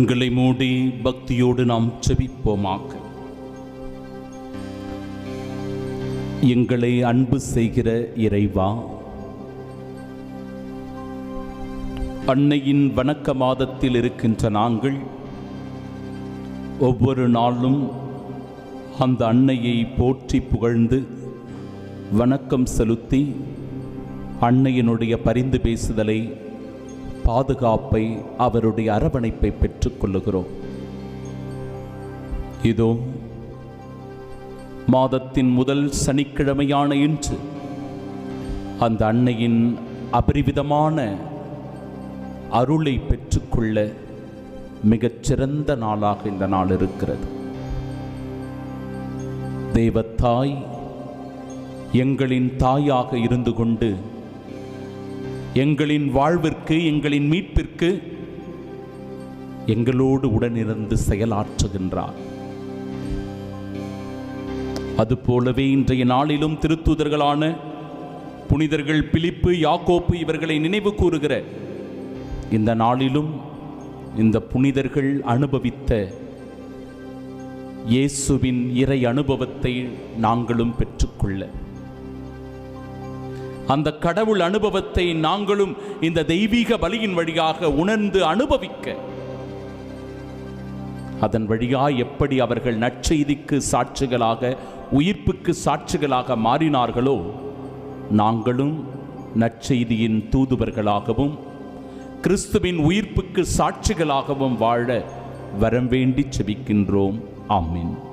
எங்களை மூடி பக்தியோடு நாம் செபிப்போமாக. எங்களை அன்பு செய்கிற இறைவா அன்னையின் வணக்க மாதத்தில் இருக்கின்ற நாங்கள் ஒவ்வொரு நாளும் அந்த அன்னையை போற்றி புகழ்ந்து வணக்கம் செலுத்தி அன்னையினுடைய பரிந்து பேசுதலை பாதுகாப்பை அவருடைய அரவணைப்பை பெற்றுக்கொள்ளுகிறோம். இதோ மாதத்தின் முதல் சனிக்கிழமையான இன்று அந்த அன்னையின் அபரிவிதமான அருளை பெற்றுக்கொள்ள மிகச்சிறந்த நாளாக இந்த நாள் இருக்கிறது. தெய்வத்தாய் எங்களின் தாயாக இருந்து கொண்டு எங்களின் வாழ்விற்கு எங்களின் மீட்பிற்கு எங்களோடு உடனிருந்து செயலாற்றுகின்றார். அதுபோலவே இன்றைய நாளிலும் திருத்தூதர்களான புனிதர்கள் பிலிப்பு யாக்கோப்பு இவர்களை நினைவு கூறுகிற இந்த நாளிலும் இந்த புனிதர்கள் அனுபவித்த இயேசுவின் இறை அனுபவத்தை நாங்களும் பெற்றுக்கொள்ள அந்த கடவுள் அனுபவத்தை நாங்களும் இந்த தெய்வீக பலியின் வழியாக உணர்ந்து அனுபவிக்க. அதன் வழியாய் எப்படி அவர்கள் நற்செய்திக்கு சாட்சிகளாக உயிர்ப்புக்கு சாட்சிகளாக மாறினார்களோ நாங்களும் நற்செய்தியின் தூதுவர்களாகவும் கிறிஸ்துவின் உயிர்ப்புக்கு சாட்சிகளாகவும் வாழ வரம் வேண்டி செபிக்கின்றோம். ஆமீன்.